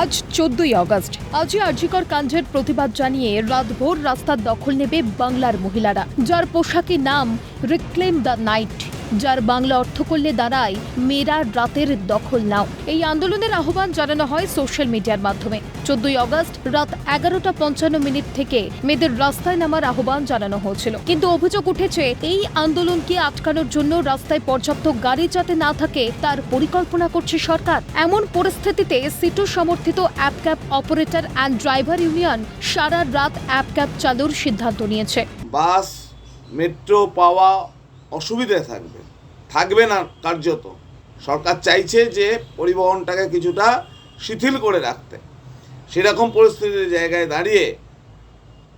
আজ চোদ্দই অগস্ট। আজই আর্জিকর কাণ্ডের প্রতিবাদ জানিয়ে রাতভোর রাস্তার দখল নেবে বাংলার মহিলারা। যার পোশাকের নাম রিক্লেম দ্য নাইট যার বাংলা অর্থ করলে দাঁড়ায় মেয়েরা রাতের দখল নাও। এই আন্দোলনের আহ্বান জানানো হয় সোশ্যাল মিডিয়ার মাধ্যমে। চোদ্দই আগস্ট রাত এগারোটা পঞ্চান্ন মিনিট থেকে মেয়েদের রাস্তায় নামার আহ্বান জানানো হয়েছিল। কিন্তু অভিযোগ উঠেছে, এই আন্দোলনকে আটকানোর জন্য রাস্তায় পর্যাপ্ত গাড়ি যাতে না থাকে, তার পরিকল্পনা করছে সরকার। এমন পরিস্থিতিতে সিটু সমর্থিত app cab operator and driver union সারা রাত অ্যাপ ক্যাব চালুর সিদ্ধান্ত নিয়েছে। বাস, মেট্রো, পাওয়া অসুবিধে থাকবে। থাকবে না কার্যত। সরকার চাইছে যে পরিবহনটাকে কিছুটা শিথিল করে রাখতে। সেরকম পরিস্থিতির জায়গায় দাঁড়িয়ে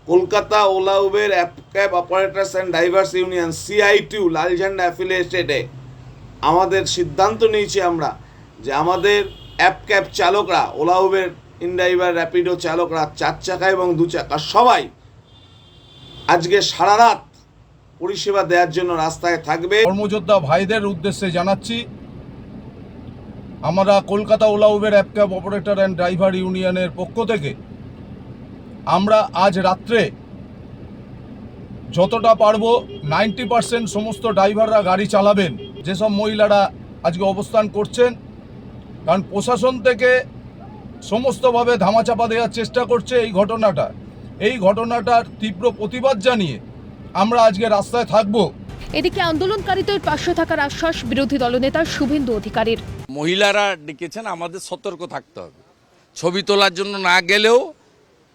Kolkata Ola, Uber, app, cab operators and drivers union CITU লাল ঝান্ডা অ্যাফিলিয়েটেডে আমাদের সিদ্ধান্ত নিয়েছি আমরা যে আমাদের অ্যাপ, ক্যাব চালকরা, ওলা, উবের, ইনড্রাইভার, র্যাপিডো চালকরা, চার চাকা এবং দু চাকা সবাই আজকে সারা রাত পরিষেবা দেওয়ার জন্য রাস্তায় থাকবে। কর্মযোদ্ধা ভাইদের উদ্দেশ্যে জানাচ্ছি, আমরা Kolkata Ola Uber app cab operator and driver ইউনিয়নের পক্ষ থেকে আমরা আজ রাত্রে যতটা পারব নাইনটি পার্সেন্ট সমস্ত ড্রাইভাররা গাড়ি চালাবেন। যেসব মহিলারা আজকে অবস্থান করছেন, কারণ প্রশাসন থেকে সমস্তভাবে ধামাচাপা দেওয়ার চেষ্টা করছে এই ঘটনাটা। এই ঘটনাটার তীব্র প্রতিবাদ জানিয়ে আমরা আজকে রাস্তায় থাকব। এদিকে আন্দোলনকারীদের পাশে থাকার আশ্বাস বিরোধী দলনেতা শুভেন্দু অধিকারীর। মহিলারা ডেকেছেন আমাদের সতর্ক থাকতে হবে। ছবি তোলার জন্য না গেলেও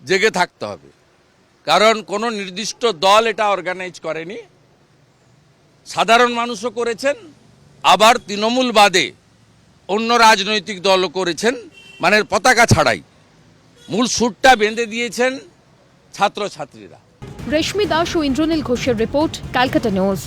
জেগে থাকতে হবে। কারণ কোনো নির্দিষ্ট দল এটা অর্গানাইজ করেনি। সাধারণ মানুষও করেছেন আবার তৃণমূল বাদে অন্য রাজনৈতিক দলও করেছেন মানে পতাকা ছাড়াই। মূল সুরটা বেঁধে দিয়েছেন ছাত্রছাত্রীরা। রেশমি দাস ও ইন্দ্রনীল ঘোষের রিপোর্ট ক্যালকাটা নিউজ।